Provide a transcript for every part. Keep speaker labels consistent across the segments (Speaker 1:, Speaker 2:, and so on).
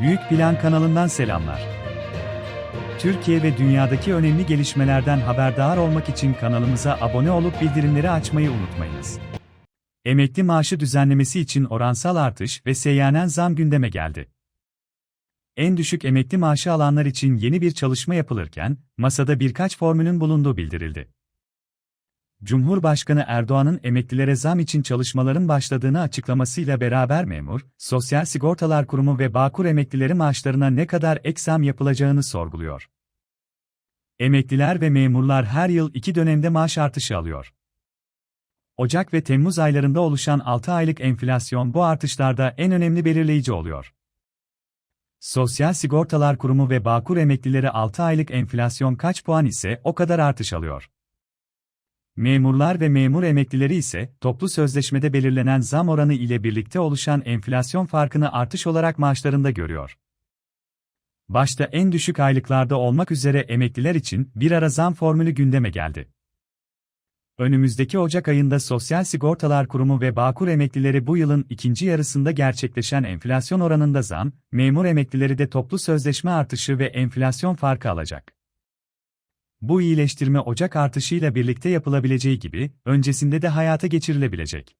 Speaker 1: Büyük Plan kanalından selamlar. Türkiye ve dünyadaki önemli gelişmelerden haberdar olmak için kanalımıza abone olup bildirimleri açmayı unutmayınız. Emekli maaşı düzenlemesi için oransal artış ve seyyanen zam gündeme geldi. En düşük emekli maaşı alanlar için yeni bir çalışma yapılırken, masada birkaç formülün bulunduğu bildirildi. Cumhurbaşkanı Erdoğan'ın emeklilere zam için çalışmaların başladığını açıklamasıyla beraber memur, Sosyal Sigortalar Kurumu ve Bağkur emeklileri maaşlarına ne kadar ek zam yapılacağını sorguluyor. Emekliler ve memurlar her yıl iki dönemde maaş artışı alıyor. Ocak ve Temmuz aylarında oluşan 6 aylık enflasyon bu artışlarda en önemli belirleyici oluyor. Sosyal Sigortalar Kurumu ve Bağkur emeklileri 6 aylık enflasyon kaç puan ise o kadar artış alıyor. Memurlar ve memur emeklileri ise toplu sözleşmede belirlenen zam oranı ile birlikte oluşan enflasyon farkını artış olarak maaşlarında görüyor. Başta en düşük aylıklarda olmak üzere emekliler için bir ara zam formülü gündeme geldi. Önümüzdeki Ocak ayında Sosyal Sigortalar Kurumu ve Bağkur emeklileri bu yılın ikinci yarısında gerçekleşen enflasyon oranında zam, memur emeklileri de toplu sözleşme artışı ve enflasyon farkı alacak. Bu iyileştirme Ocak artışıyla birlikte yapılabileceği gibi, öncesinde de hayata geçirilebilecek.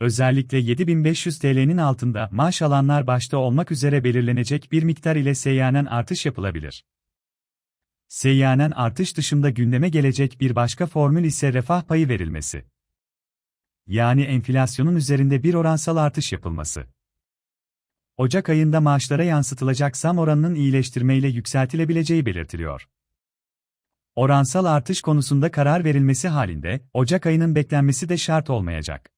Speaker 1: Özellikle 7500 TL'nin altında maaş alanlar başta olmak üzere belirlenecek bir miktar ile seyyanen artış yapılabilir. Seyyanen artış dışında gündeme gelecek bir başka formül ise refah payı verilmesi. Yani enflasyonun üzerinde bir oransal artış yapılması. Ocak ayında maaşlara yansıtılacak zam oranının iyileştirmeyle yükseltilebileceği belirtiliyor. Oransal artış konusunda karar verilmesi halinde, Ocak ayının beklenmesi de şart olmayacak.